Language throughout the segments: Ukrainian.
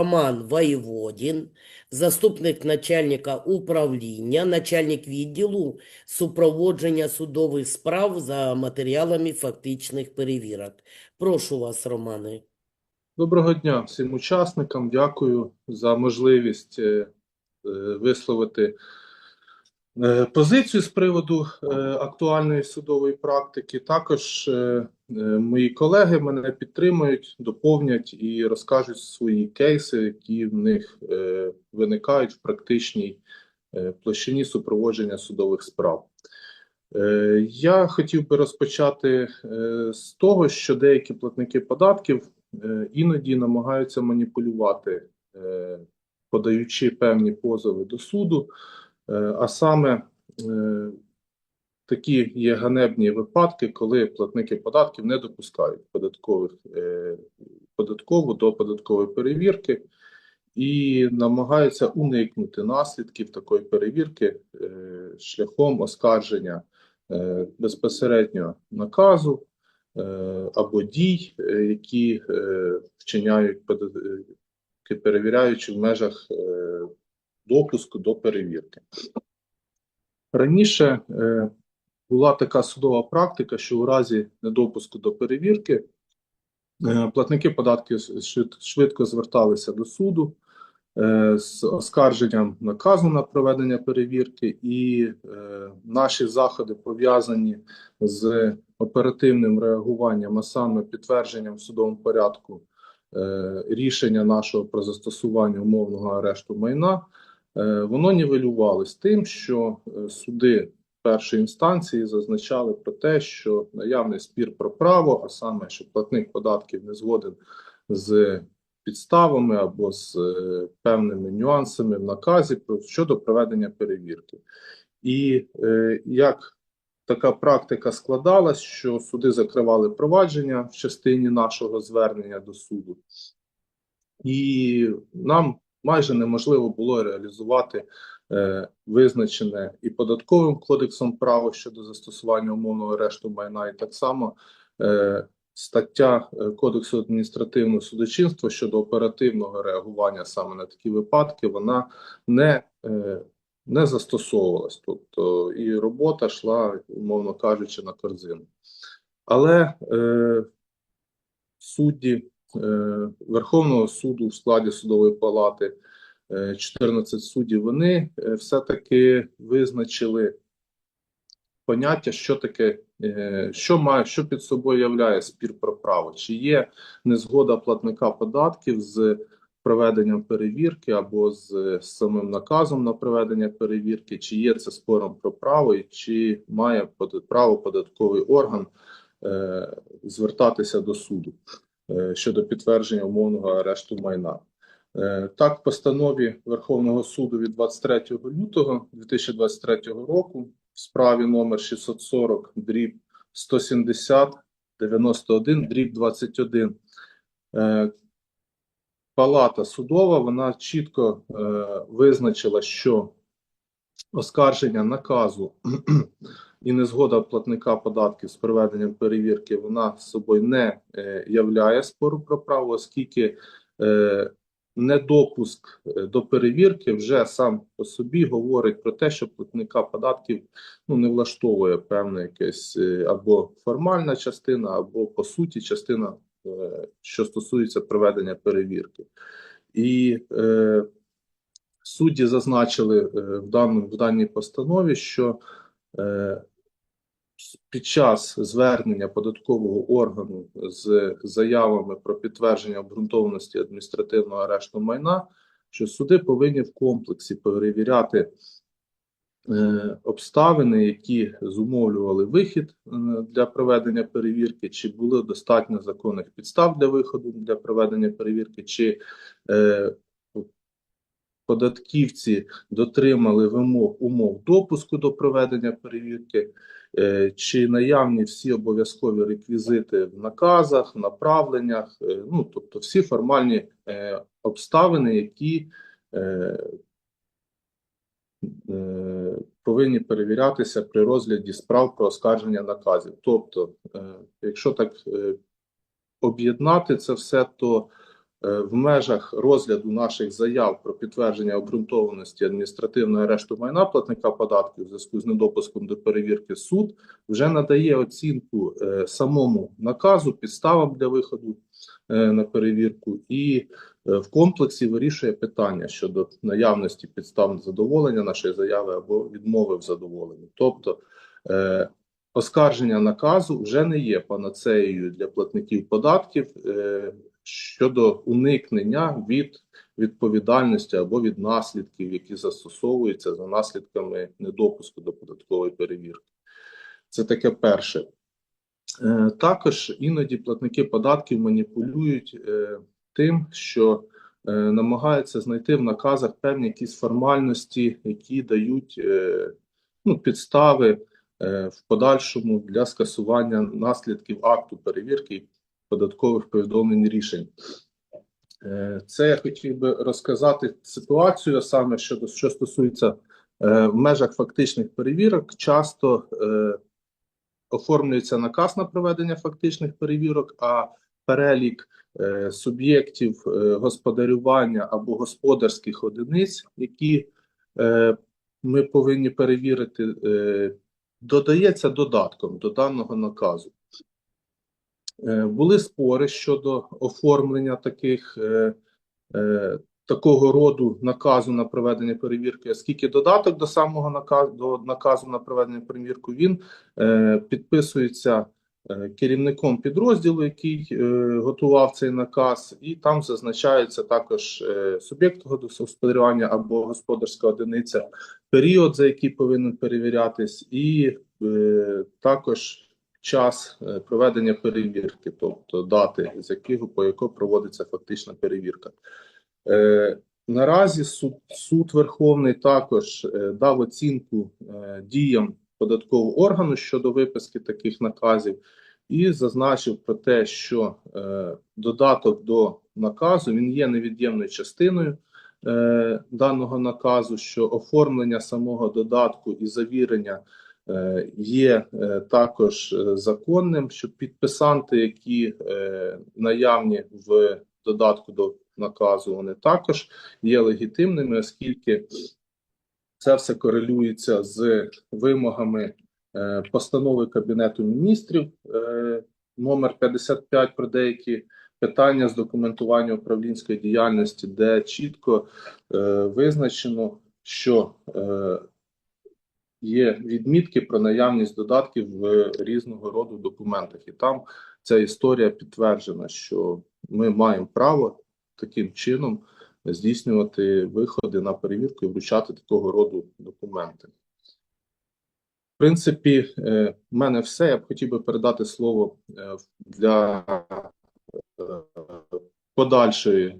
Роман Воєводін, заступник начальника управління, начальник відділу супроводження судових справ за матеріалами фактичних перевірок. Прошу вас, Романе. Доброго дня всім учасникам. Дякую за можливість е, е, висловити позицію з приводу е, актуальної судової практики. Також е, е, мої колеги мене підтримують, доповнять і розкажуть свої кейси, які в них е, виникають в практичній е, площині супроводження судових справ. Е, Я хотів би розпочати е, з того, що деякі платники податків е, іноді намагаються маніпулювати, е, подаючи певні позови до суду, Е, а саме е, такі є ганебні випадки, коли платники податків не допускають податкових, е, податкову до податкової перевірки і намагаються уникнути наслідків такої перевірки е, шляхом оскарження е, безпосередньо наказу е, або дій, е, які е, вчиняють е, перевіряючи в межах е, допуску до перевірки. Раніше е, була така судова практика, що у разі недопуску до перевірки е, платники податків швид- швидко зверталися до суду е, з оскарженням наказу на проведення перевірки, і наші заходи пов'язані з оперативним реагуванням, а саме підтвердженням в судовому порядку рішення нашого про застосування умовного арешту майна, воно нівелювалось тим, що е, суди першої інстанції зазначали про те, що наявний спір про право, а саме, що платник податків не згоден з підставами або з е, певними нюансами в наказі щодо проведення перевірки. І е, як така практика складалась, що суди закривали провадження в частині нашого звернення до суду, і нам майже неможливо було реалізувати е, визначене і податковим кодексом право щодо застосування умовного арешту майна, і так само е, стаття е, Кодексу адміністративного судочинства щодо оперативного реагування саме на такі випадки, вона не, е, не застосовувалась. Тобто і робота йшла, умовно кажучи, на корзину. Але е, судді Верховного суду в складі судової палати, е, 14 суддів, вони е, все-таки визначили поняття, що таке, е, що має, що під собою являє спір про право, чи є незгода платника податків з проведенням перевірки або з самим наказом на проведення перевірки, чи є це спором про право, і чи має право податковий орган е, звертатися до суду? е, щодо підтвердження умовного арешту майна. Е, Так, в постанові Верховного суду від 23 лютого 2023 року в справі номер 640 дріб 170 91 дріб 21 е, Палата судова вона чітко е, визначила, що оскарження наказу і незгода платника податків з проведенням перевірки вона з собою не е, являє спору про право, оскільки е, недопуск е, до перевірки вже сам по собі говорить про те, що платника податків ну, не влаштовує певна якась або формальна частина, або по суті частина, що стосується проведення перевірки. І е, судді зазначили в, даному, в даній постанові, що під час звернення податкового органу з заявами про підтвердження обґрунтованості адміністративного арешту майна, що суди повинні в комплексі перевіряти е, обставини, які зумовлювали вихід е, для проведення перевірки, чи було достатньо законних підстав для виходу для проведення перевірки, чи е, податківці дотримали вимог умов допуску до проведення перевірки, е, чи наявні всі обов'язкові реквізити в наказах, направленнях, е, ну тобто всі формальні е, обставини, які повинні перевірятися при розгляді справ про оскарження наказів. Тобто, якщо так об'єднати це все, то в межах розгляду наших заяв про підтвердження обґрунтованості адміністративного арешту майна платника податків у зв'язку з недопуском до перевірки суд вже надає оцінку е, самому наказу, підставам для виходу е, на перевірку і е, в комплексі вирішує питання щодо наявності підстав задоволення нашої заяви або відмови в задоволенні. Тобто е, оскарження наказу вже не є панацеєю для платників податків е, щодо уникнення від відповідальності або від наслідків, які застосовуються за наслідками недопуску до податкової перевірки. Це таке перше. Е, Також іноді платники податків маніпулюють е, тим, що е, намагаються знайти в наказах певні якісь формальності, які дають ну, підстави в подальшому для скасування наслідків акту перевірки податкових повідомлень рішень. Е, Це я хотів би розказати ситуацію саме щодо що стосується е, в межах фактичних перевірок. Часто е, оформлюється наказ на проведення фактичних перевірок, а перелік суб'єктів господарювання або господарських одиниць, які ми повинні перевірити, додається додатком до даного наказу. Е, Були спори щодо оформлення таких е, е, такого роду наказу на проведення перевірки, оскільки додаток до самого наказу до наказу на проведення перевірки він підписується керівником підрозділу, який готував цей наказ, і там зазначається також суб'єкт господарювання або господарська одиниця, період, за який повинен перевірятись, і також час е, проведення перевірки, тобто дати, з якого по якого проводиться фактична перевірка. Е, Наразі суд, суд Верховний також е, дав оцінку е, діям податкового органу щодо виписки таких наказів і зазначив про те, що е, додаток до наказу він є невід'ємною частиною е, даного наказу, що оформлення самого додатку і завірення є е, також е, законним, що підписанти, які е, наявні в додатку до наказу, вони також є легітимними, оскільки це все корелюється з вимогами е, постанови Кабінету міністрів е, номер 55 про деякі питання з документування управлінської діяльності, де чітко е, визначено, що е, є відмітки про наявність додатків в різного роду документах, і там ця історія підтверджена, що ми маємо право таким чином здійснювати виходи на перевірку і вручати такого роду документи. В принципі, е, в мене все. Я б хотів би передати слово е, для е, подальшої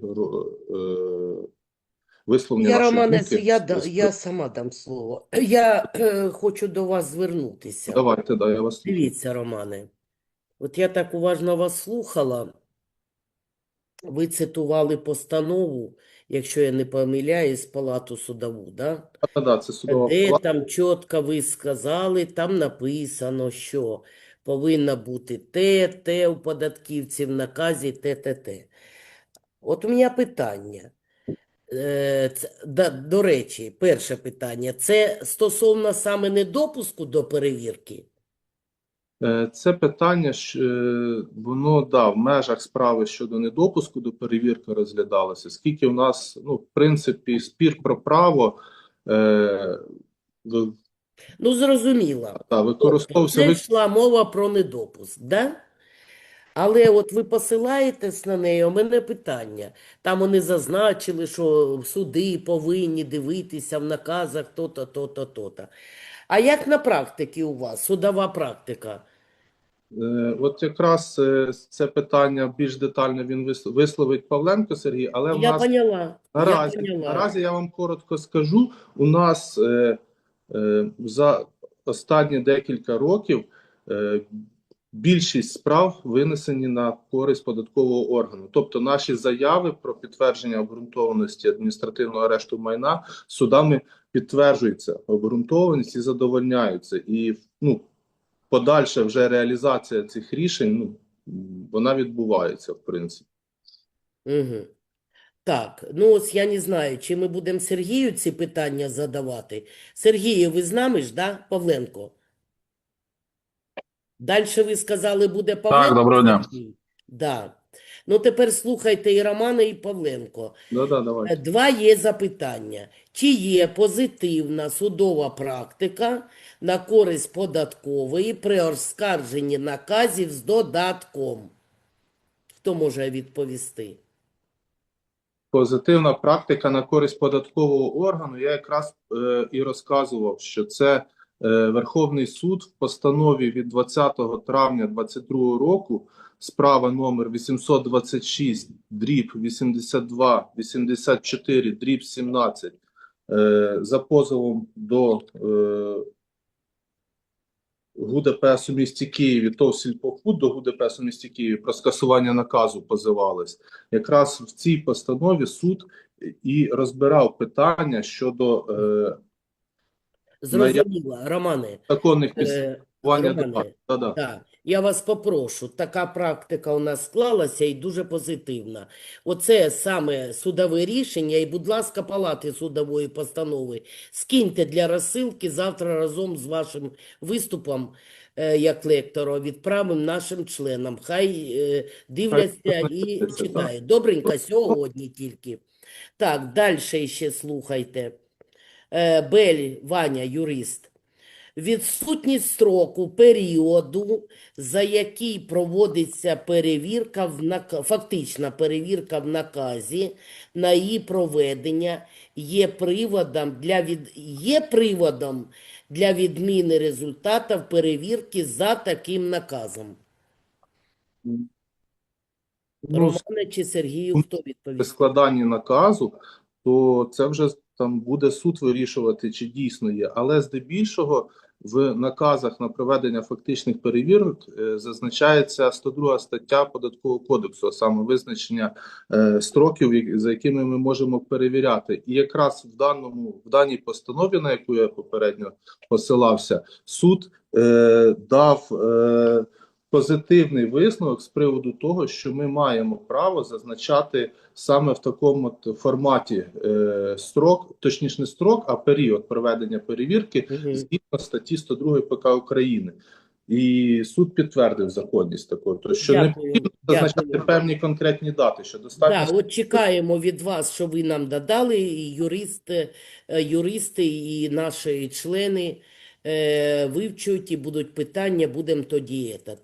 висловлення Я, Романець, я, я сама дам слово. Я е, хочу до вас звернутися. Давайте, да, я вас слухаю. Дивіться, Романе, от я так уважно вас слухала. Ви цитували постанову, якщо я не помиляюсь, Палату судову, да? Да, да, це судова Де палата. там чітко ви сказали, там написано, що повинно бути те, те у податківців в наказі, те, те, те. От у мене питання. Е, да, до речі, перше питання. Це стосовно саме недопуску до перевірки? Е, Це питання, е, воно да, в межах справи щодо недопуску до перевірки розглядалося, скільки у нас, ну, в принципі, спір про право е, Ну, зрозуміло. та, Тобто використовувався це ви- йшла мова про недопуск, да? Але от ви посилаєтесь на неї, у мене питання. Там вони зазначили, що суди повинні дивитися в наказах то-то, то-то, то-то. А як на практиці у вас, судова практика? Е, От якраз е, це питання більш детально він висловить Павленко Сергій, але в Я нас поняла, я поняла. наразі я вам коротко скажу. У нас е, е, за останні декілька років е, більшість справ винесені на користь податкового органу. Тобто наші заяви про підтвердження обґрунтованості адміністративного арешту майна судами підтверджуються, обґрунтованість і задовольняються. І ну, подальша вже реалізація цих рішень ну, вона відбувається, в принципі. Угу. Так, ну ось я не знаю, чи ми будемо Сергію ці питання задавати. Сергію, ви з нами ж, да, Павленко? Далі ви сказали, буде Павленко? доброго дня. Да. Ну тепер слухайте і Романа, і Павленко. Да-да, давай. Е, Два є запитання. Чи є позитивна судова практика на користь податкової при оскарженні наказів з додатком? Хто може відповісти? Позитивна практика на користь податкового органу. Я якраз е, і розказував, що це Верховний суд в постанові від 20 травня 2022 року, справа номер 826, дріб 82, 84, дріб 17, е, за позовом до е, ГУДПС у місті Києві, ТОВ «Сільпофуд» до ГУДПС у місті Києві про скасування наказу позивались. Якраз в цій постанові суд і розбирав питання щодо е, Зрозуміло, Романе. законних Е, Романе. Да-да. Так, я вас попрошу, така практика у нас склалася і дуже позитивна. Оце саме судове рішення, і, будь ласка, палати судової постанови, скиньте для розсилки завтра разом з вашим виступом, е, як лектора, відправимо нашим членам. Хай е, дивляться і читають. Добренько, сьогодні тільки. Так, далі ще слухайте. Е, Бель, Ваня, юрист. Відсутність строку періоду, за який проводиться перевірка в нак... фактична перевірка в наказі на її проведення є приводом для від... є приводом для відміни результатів перевірки за таким наказом. Ну, Романе чи Сергію, хто при складанні наказу, то це вже там буде суд вирішувати, чи дійсно є. Але здебільшого в наказах на проведення фактичних перевірок е, зазначається 102 стаття Податкового кодексу, а саме визначення е, строків, за якими ми можемо перевіряти. І якраз в даному в даній постанові, на яку я попередньо посилався, суд е, дав. Е, позитивний висновок з приводу того, що ми маємо право зазначати саме в такому форматі е, строк, точніше не строк, а період проведення перевірки Мгм. згідно статті 102 ПК України. І суд підтвердив законність такої, то що не потрібно зазначати дякую. певні конкретні дати, що достатньо Да, от чекаємо від вас, що ви нам додали, і юристи, е, юристи і наші члени вивчують, і будуть питання, будемо тоді. Этот.